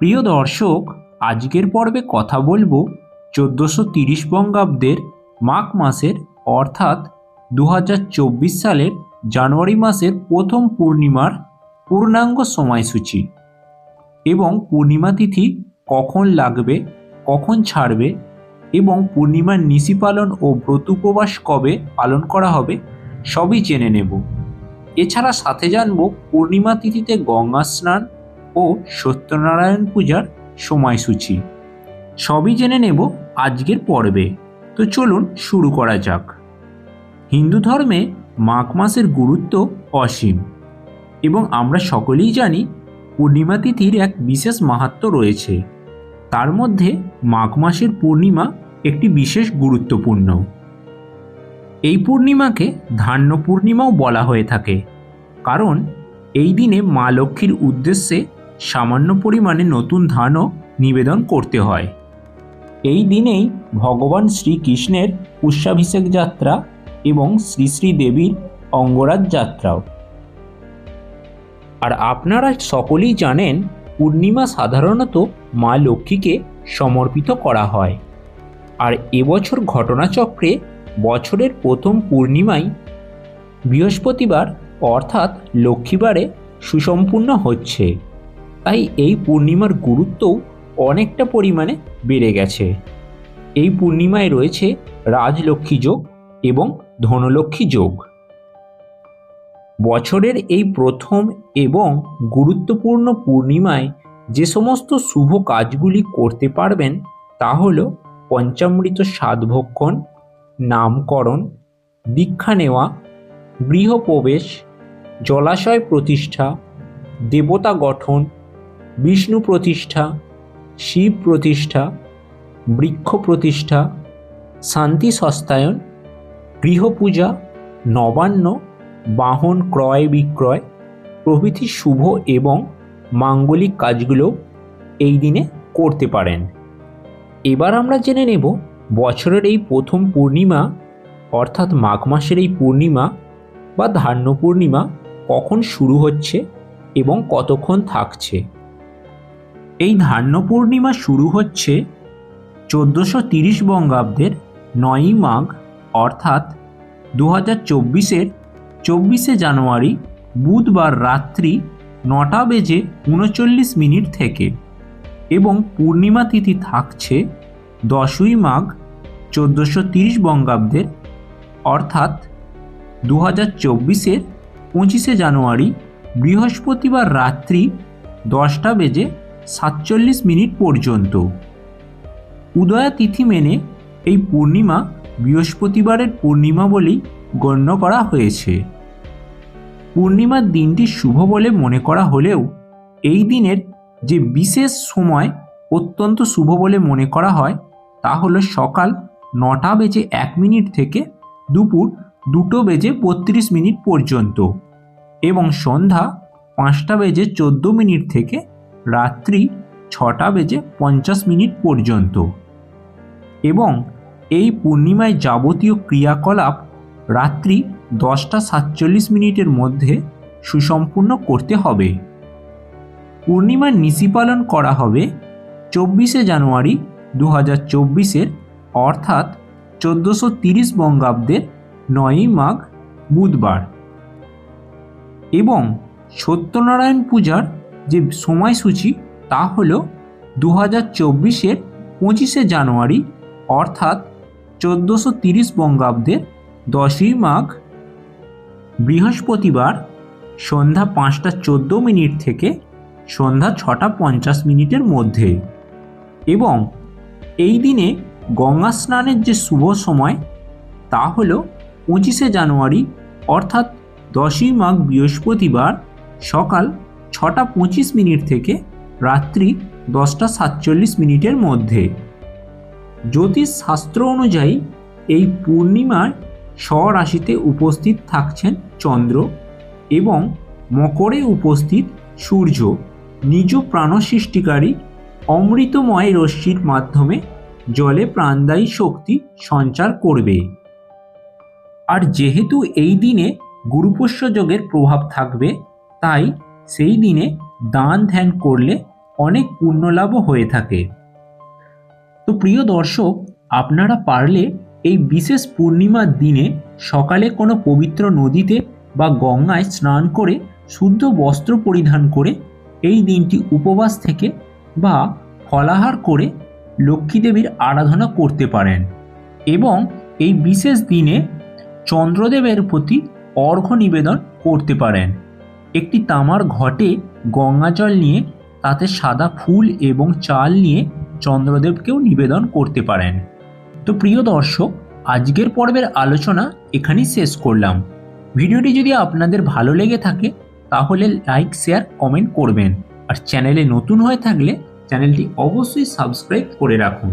প্রিয় দর্শক, আজকের পর্বে কথা বলব চোদ্দোশো তিরিশ বঙ্গাব্দের মাঘ মাসের, অর্থাৎ দু হাজার চব্বিশ সালের জানুয়ারি মাসের প্রথম পূর্ণিমার পূর্ণাঙ্গ সময়সূচি। এবং পূর্ণিমা তিথি কখন লাগবে, কখন ছাড়বে, এবং পূর্ণিমার নিশি পালন ও ব্রত উপবাস কবে পালন করা হবে, সবই জেনে নেব। এছাড়া সাথে জানব পূর্ণিমা তিথিতে গঙ্গা স্নান ও সত্যনারায়ণ পূজার সময়সূচি। সবই জেনে নেব আজকের পর্বে। তো চলুন শুরু করা যাক। হিন্দু ধর্মে মাঘ মাসের গুরুত্ব অসীম এবং আমরা সকলেই জানি পূর্ণিমা তিথির এক বিশেষ মাহাত্ম্য রয়েছে। তার মধ্যে মাঘ মাসের পূর্ণিমা একটি বিশেষ গুরুত্বপূর্ণ। এই পূর্ণিমাকে ধান্য পূর্ণিমাও বলা হয়ে থাকে। কারণ এই দিনে মা লক্ষ্মীর উদ্দেশ্যে সামান্য পরিমাণে নতুন ধানও নিবেদন করতে হয়। এই দিনেই ভগবান শ্রীকৃষ্ণের পুষ্যাভিষেক যাত্রা এবং শ্রী শ্রী দেবীর অঙ্গরাজ যাত্রাও। আর আপনারা সকলেই জানেন, পূর্ণিমা সাধারণত মা লক্ষ্মীকে সমর্পিত করা হয়। আর এবছর ঘটনাচক্রে বছরের প্রথম পূর্ণিমাই বৃহস্পতিবার অর্থাৎ লক্ষ্মীবারে সুসম্পূর্ণ হচ্ছে। তাই এই পূর্ণিমার গুরুত্বও অনেকটা পরিমাণে বেড়ে গেছে। এই পূর্ণিমায় রয়েছে রাজলক্ষ্মী যোগ এবং ধনলক্ষ্মী যোগ। বছরের এই প্রথম এবং গুরুত্বপূর্ণ পূর্ণিমায় যে সমস্ত শুভ কাজগুলি করতে পারবেন তা হল পঞ্চামৃত সাধভক্ষণ, নামকরণ, দীক্ষা নেওয়া, গৃহপ্রবেশ, জলাশয় প্রতিষ্ঠা, দেবতা গঠন বিষ্ণু প্রতিষ্ঠা, শিব প্রতিষ্ঠা, বৃক্ষ প্রতিষ্ঠা, শান্তি সস্তায়ন গৃহপূজা নবান্ন, বাহন ক্রয় বিক্রয়, প্রভৃতি শুভ এবং মাঙ্গলিক কাজগুলো এই দিনে করতে পারেন। এবার আমরা জেনে নেব বছরের এই প্রথম পূর্ণিমা, অর্থাৎ মাঘ মাসের এই পূর্ণিমা বা ধান্য পূর্ণিমা কখন শুরু হচ্ছে এবং কতক্ষণ থাকছে। এই ধান্য পূর্ণিমা শুরু হচ্ছে চোদ্দোশো তিরিশ বঙ্গাব্দের নয়ই মাঘ, অর্থাৎ দু হাজার চব্বিশের চব্বিশে জানুয়ারি বুধবার রাত্রি নটা বেজে উনচল্লিশ মিনিট থেকে এবং পূর্ণিমা তিথি থাকছে দশই মাঘ, চোদ্দোশো তিরিশ বঙ্গাব্দের, অর্থাৎ দু হাজার চব্বিশের পঁচিশে জানুয়ারি বৃহস্পতিবার রাত্রি দশটা বেজে সাতচল্লিশ মিনিট পর্যন্ত। উদয়া তিথি মেনে এই পূর্ণিমা বৃহস্পতিবারের পূর্ণিমা বলেই গণ্য করা হয়েছে। পূর্ণিমার দিনটি শুভ বলে মনে করা হলেও এই দিনের যে বিশেষ সময় অত্যন্ত শুভ বলে মনে করা হয় তা হলো সকাল নটা বেজে এক মিনিট থেকে দুপুর দুটো বেজে বত্রিশ মিনিট পর্যন্ত এবং সন্ধ্যা পাঁচটা বেজে চোদ্দ মিনিট থেকে রাত্রি ছটা বেজে পঞ্চাশ মিনিট পর্যন্ত। এবং এই পূর্ণিমায় যাবতীয় ক্রিয়াকলাপ রাত্রি দশটা সাতচল্লিশ মিনিটের মধ্যে সুসম্পূর্ণ করতে হবে। পূর্ণিমার নিশি পালন করা হবে চব্বিশে জানুয়ারি দু হাজার চব্বিশের, অর্থাৎ চোদ্দোশো তিরিশ বঙ্গাব্দের নয়ই মাঘ বুধবার। এবং সত্যনারায়ণ পূজার যে সময়সূচি তা হল দু হাজার চব্বিশের পঁচিশে জানুয়ারি, অর্থাৎ চোদ্দোশো তিরিশ বঙ্গাব্দের দশই মাঘ, বৃহস্পতিবার সন্ধ্যা পাঁচটা চোদ্দ মিনিট থেকে সন্ধ্যা ছটা পঞ্চাশ মিনিটের মধ্যে। এবং এই দিনে গঙ্গা স্নানের যে শুভ সময় তা হল পঁচিশে জানুয়ারি, অর্থাৎ দশই মাঘ বৃহস্পতিবার সকাল ছটা পঁচিশ মিনিট থেকে রাত্রি দশটা সাতচল্লিশ মিনিটের মধ্যে। জ্যোতিষ শাস্ত্র অনুযায়ী এই পূর্ণিমার স্বরাশিতে উপস্থিত থাকছেন চন্দ্র এবং মকরে উপস্থিত সূর্য, নিজ প্রাণসৃষ্টিকারী অমৃতময় রশ্মির মাধ্যমে জলে প্রাণদায়ী শক্তি সঞ্চার করবে। আর যেহেতু এই দিনে গুরুপোষ্য যোগের প্রভাব থাকবে, তাই সেই দিনে দান ধ্যান করলে অনেক পুণ্যলাভও হয়ে থাকে। তো প্রিয় দর্শক, আপনারা পারলে এই বিশেষ পূর্ণিমার দিনে সকালে কোনো পবিত্র নদীতে বা গঙ্গায় স্নান করে শুদ্ধ বস্ত্র পরিধান করে এই দিনটি উপবাস থেকে বা ফলাহার করে লক্ষ্মী দেবীর আরাধনা করতে পারেন এবং এই বিশেষ দিনে চন্দ্রদেবের প্রতি অর্ঘ্য নিবেদন করতে পারেন। একটি তামার ঘটে গঙ্গাজল নিয়ে, তাতে সাদা ফুল এবং চাল নিয়ে চন্দ্রদেবকেও নিবেদন করতে পারেন। তো প্রিয় দর্শক, আজকের পর্বের আলোচনা এখানেই শেষ করলাম। ভিডিওটি যদি আপনাদের ভালো লেগে থাকে, তাহলে লাইক, শেয়ার, কমেন্ট করবেন। আর চ্যানেলে নতুন হয়ে থাকলে চ্যানেলটি অবশ্যই সাবস্ক্রাইব করে রাখুন।